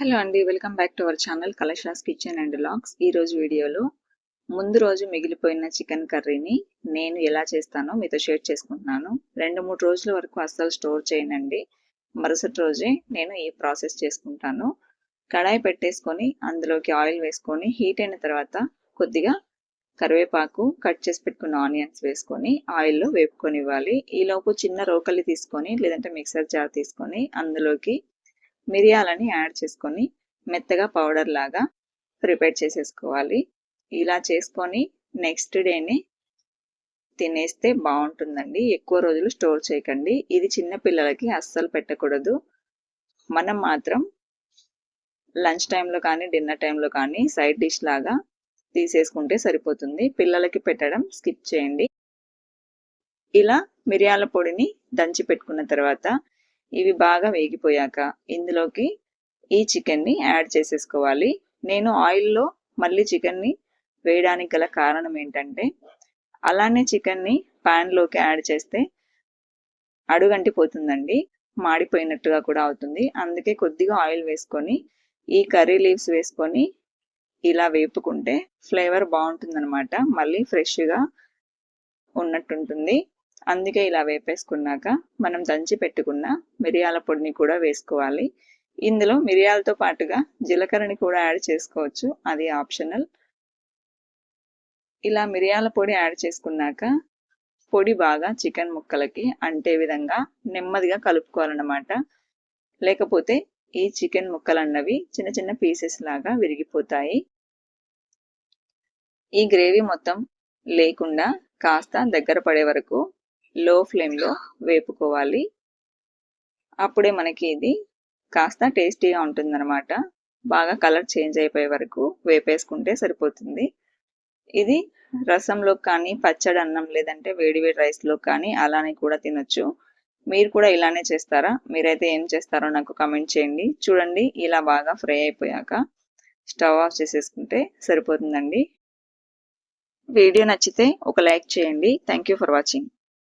Hello అండి welcome back to our channel Kalasa's kitchen and vlogs ఈ రోజు వీడియోలో ముందు రోజు మిగిలిపోయిన చికెన్ కర్రీని నేను ఎలా చేస్తానో మీతో షేర్ చేసుకుంటున్నాను. రెండు మూడు రోజుల వరకు అస్సలు స్టోర్ చేయనండి. మరుసటి రోజే నేను ఈ ప్రాసెస్ చేసుకుంటాను. కడాయి పెట్టేసుకొని అందులోకి ఆయిల్ వేసుకొని హీట్ అయిన తర్వాత కొద్దిగా కరివేపాకు కట్ చేసి పెట్టుకున్న ఆనియన్స్ వేసుకొని ఆయిల్లో వేపుకొని ఇవ్వాలి ఈలోపు చిన్న రోకలి తీసుకొని లేదంటే మిక్సర్ జార్ తీసుకొని అందులోకి మిరియాలని యాడ్ చేసుకొని మెత్తగా పౌడర్ లాగా ప్రిపేర్ చేసేసుకోవాలి. ఇలా చేసుకొని నెక్స్ట్ డేని తినేస్తే బాగుంటుందండి. ఎక్కువ రోజులు స్టోర్ చేయకండి. ఇది చిన్న పిల్లలకి అస్సలు పెట్టకూడదు. మనం మాత్రం లంచ్ టైంలో కానీ డిన్నర్ టైంలో కానీ సైడ్ డిష్ లాగా తీసేసుకుంటే సరిపోతుంది. పిల్లలకి పెట్టడం స్కిప్ చేయండి. ఇలా మిరియాల పొడిని దంచి పెట్టుకున్న తర్వాత ఇవి బాగా వేగిపోయాక ఇందులోకి ఈ చికెన్ని యాడ్ చేసేసుకోవాలి. నేను ఆయిల్లో మళ్ళీ చికెన్ని వేయడానికి గల కారణం ఏంటంటే అలానే చికెన్ని ప్యాన్లోకి యాడ్ చేస్తే అడుగంటిపోతుందండి. మాడిపోయినట్టుగా కూడా అవుతుంది. అందుకే కొద్దిగా ఆయిల్ వేసుకొని ఈ కర్రీ లీవ్స్ వేసుకొని ఇలా వేపుకుంటే ఫ్లేవర్ బాగుంటుందన్నమాట. మళ్ళీ ఫ్రెష్గా ఉన్నట్టుంటుంది. అందుకే ఇలా వేపేసుకున్నాక మనం దంచి పెట్టుకున్న మిరియాల పొడిని కూడా వేసుకోవాలి. ఇందులో మిరియాలతో పాటుగా జీలకర్రని కూడా యాడ్ చేసుకోవచ్చు. అది ఆప్షనల్. ఇలా మిరియాల పొడి యాడ్ చేసుకున్నాక పొడి బాగా చికెన్ ముక్కలకి అంటే విధంగా నెమ్మదిగా కలుపుకోవాలన్నమాట. లేకపోతే ఈ చికెన్ ముక్కలు అన్నవి చిన్న చిన్న పీసెస్ లాగా విరిగిపోతాయి. ఈ గ్రేవీ మొత్తం లేకుండా కాస్త దగ్గర పడే వరకు లో ఫ్లేమ్లో వేపుకోవాలి. అప్పుడే మనకి ఇది కాస్త టేస్టీగా ఉంటుందన్నమాట. బాగా కలర్ చేంజ్ అయిపోయే వరకు వేపేసుకుంటే సరిపోతుంది. ఇది రసంలో కానీ పచ్చడి అన్నం లేదంటే వేడి వేడి రైస్లో కానీ అలానే కూడా తినొచ్చు. మీరు కూడా ఇలానే చేస్తారా? మీరైతే ఏం చేస్తారో నాకు కమెంట్ చేయండి. చూడండి ఇలా బాగా ఫ్రై అయిపోయాక స్టవ్ ఆఫ్ చేసేసుకుంటే సరిపోతుందండి. వీడియో నచ్చితే ఒక లైక్ చేయండి. Thank you for watching.